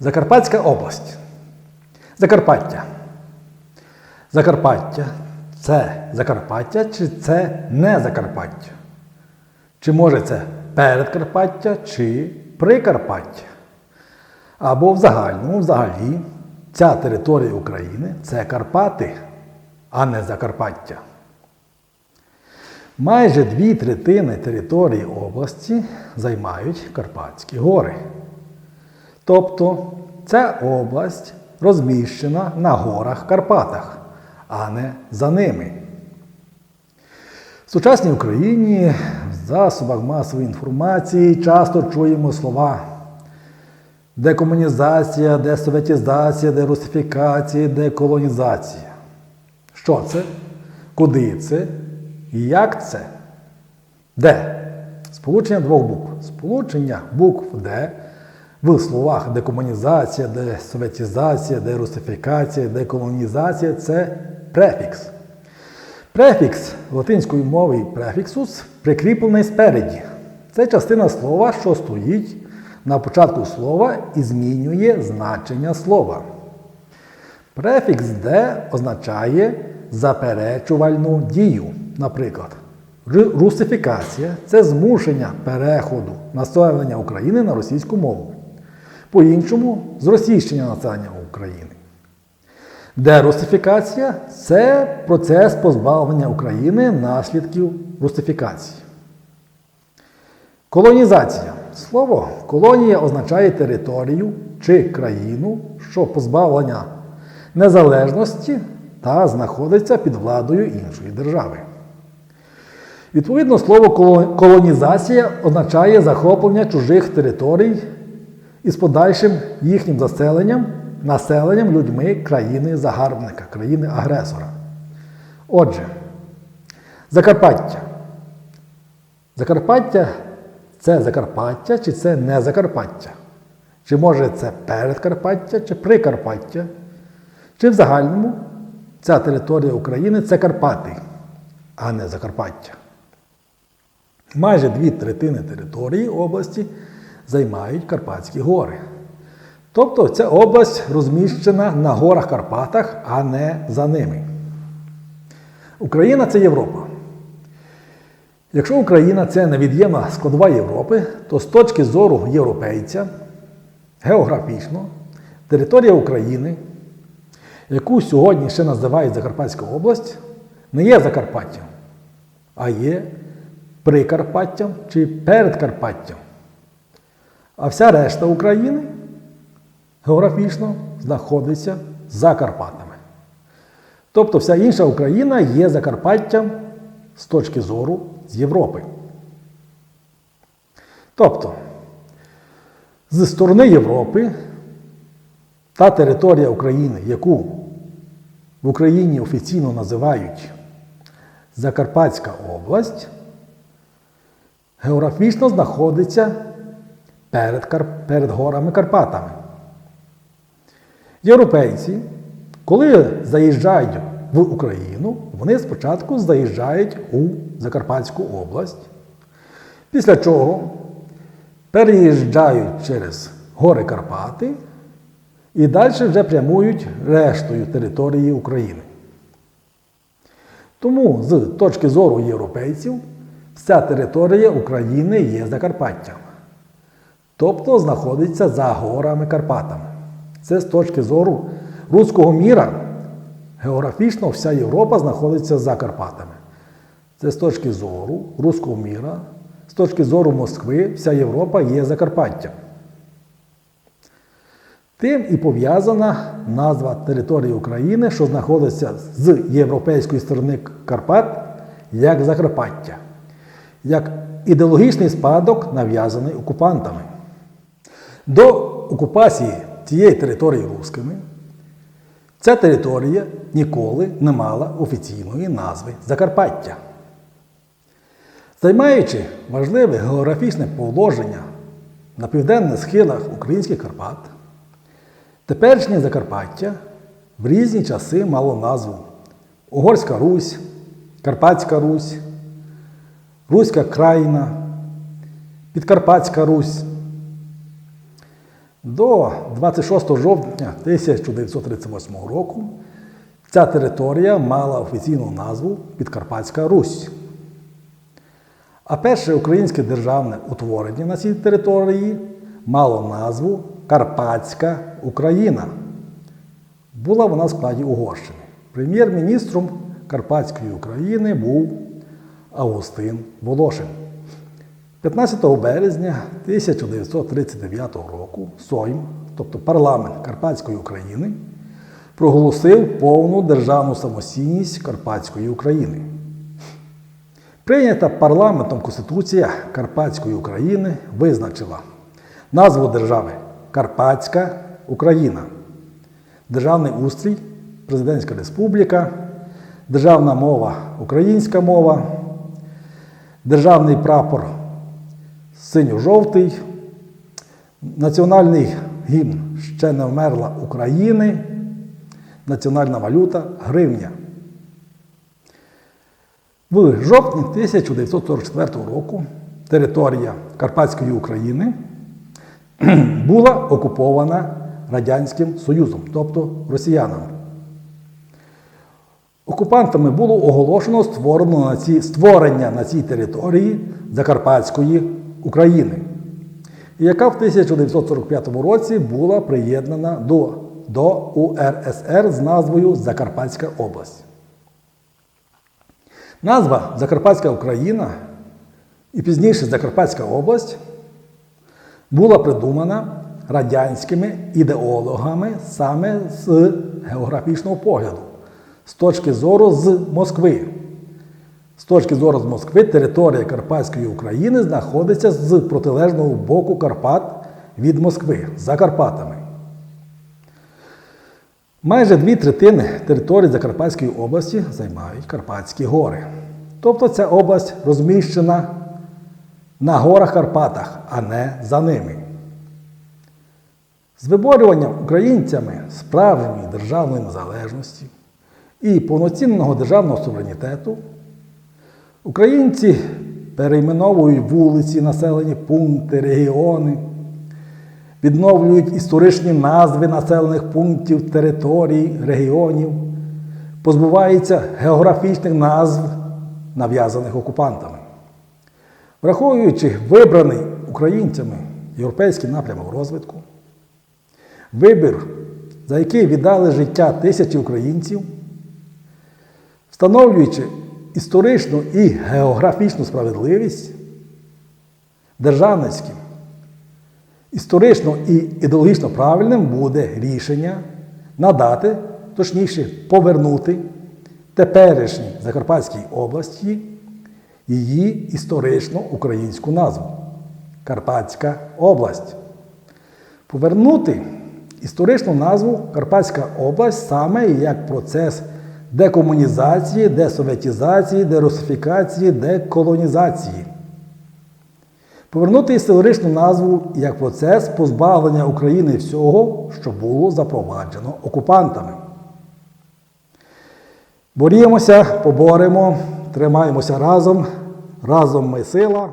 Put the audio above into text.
Закарпатська область. Закарпаття. Закарпаття. Це Закарпаття чи це не Закарпаття? Чи може це передкарпаття чи Прикарпаття? Або в загальному, взагалі, ця територія України це Карпати, а не Закарпаття. Майже дві третини території області займають Карпатські гори. Тобто ця область розміщена на горах Карпатах, а не за ними. В сучасній Україні в засобах масової інформації часто чуємо слова декомунізація, десоветізація, дерусифікація, деколонізація. Що це? Куди це? Як це? Де? Сполучення двох букв. Сполучення букв Д в словах декомунізація, десоветізація, дерусифікація, деколонізація це префікс. Префікс латинської мови префіксус прикріплений спереді. Це частина слова, що стоїть на початку слова і змінює значення слова. Префікс «де» означає заперечувальну дію. Наприклад, русифікація це змушення переходу населення України на російську мову. По-іншому, зросійщення населення України. Дерусифікація це процес позбавлення України наслідків русифікації. Колонізація. Слово колонія означає територію чи країну, що позбавлення незалежності та знаходиться під владою іншої держави. Відповідно, слово колонізація означає захоплення чужих територій із подальшим їхнім заселенням, населенням людьми країни-загарбника, країни-агресора. Отже, Закарпаття. Закарпаття це Закарпаття чи це не Закарпаття? Чи може це передкарпаття чи Прикарпаття? Чи в загальному ця територія України це Карпати, а не Закарпаття? Майже дві третини території області займають Карпатські гори. Тобто ця область розміщена на горах Карпатах, а не за ними. Україна це Європа. Якщо Україна це невід'ємна складова Європи, то з точки зору європейця, географічно, територія України, яку сьогодні ще називають Закарпатська область, не є Закарпаттям, а є Прикарпаттям чи Передкарпаттям. А вся решта України географічно знаходиться за Карпатами. Тобто вся інша Україна є Закарпаттям з точки зору з Європи. Тобто, з сторони Європи та територія України, яку в Україні офіційно називають Закарпатська область, географічно знаходиться перед, перед горами Карпатами. Європейці, коли заїжджають в Україну, вони спочатку заїжджають у Закарпатську область, після чого переїжджають через гори Карпати і далі вже прямують рештою території України. Тому з точки зору європейців, вся територія України є Закарпаттям. Тобто знаходиться за горами Карпатами. Це з точки зору руського міра. Географічно вся Європа знаходиться за Карпатами. Це з точки зору руського міра, з точки зору Москви, вся Європа є Закарпаттям. Тим і пов'язана назва території України, що знаходиться з європейської сторони Карпат, як Закарпаття, як ідеологічний спадок, нав'язаний окупантами. До окупації цієї території рускими ця територія ніколи не мала офіційної назви Закарпаття. Займаючи важливе географічне положення на південних схилах українських Карпат, теперішнє Закарпаття в різні часи мало назву Угорська Русь, Карпатська Русь, Руська Країна, Підкарпатська Русь. До 26 жовтня 1938 року ця територія мала офіційну назву Підкарпатська Русь. А перше українське державне утворення на цій території мало назву Карпатська Україна. Була вона в складі Угорщини. Прем'єр-міністром Карпатської України був Августин Волошин. 15 березня 1939 року Сойм, тобто парламент Карпатської України, проголосив повну державну самостійність Карпатської України. Прийнята парламентом Конституція Карпатської України визначила назву держави Карпатська Україна, державний устрій, президентська республіка, державна мова українська мова, державний прапор синьо-жовтий, національний гімн ще не вмерла України, національна валюта гривня. В жовтні 1944 року територія Карпатської України була окупована Радянським Союзом, тобто росіянами. Окупантами було оголошено створення на цій території Закарпатської України, яка в 1945 році була приєднана до, до УРСР з назвою Закарпатська область. Назва Закарпатська Україна і пізніше Закарпатська область була придумана радянськими ідеологами саме з географічного погляду, з точки зору з Москви. З точки зору з Москви, територія Карпатської України знаходиться з протилежного боку Карпат від Москви за Карпатами. Майже дві третини території Закарпатської області займають Карпатські гори. Тобто ця область розміщена на горах Карпатах, а не за ними. З виборюванням українцями справжньої державної незалежності і повноцінного державного суверенітету українці перейменовують вулиці, населені пункти, регіони, відновлюють історичні назви населених пунктів, територій, регіонів, позбуваються географічних назв, нав'язаних окупантами. Враховуючи вибраний українцями європейський напрямок розвитку, вибір, за який віддали життя тисячі українців, встановлюючи історичну і географічну справедливість, державницьким, історично і ідеологічно правильним буде рішення надати, точніше, повернути теперішній Закарпатській області її історичну українську назву Карпатська область. Повернути історичну назву Карпатська область саме як процес декомунізації, десоветізації, дерусифікації, деколонізації. Повернути історичну назву як процес позбавлення України всього, що було запроваджено окупантами. Борімося, поборемо, тримаємося разом. Разом ми сила.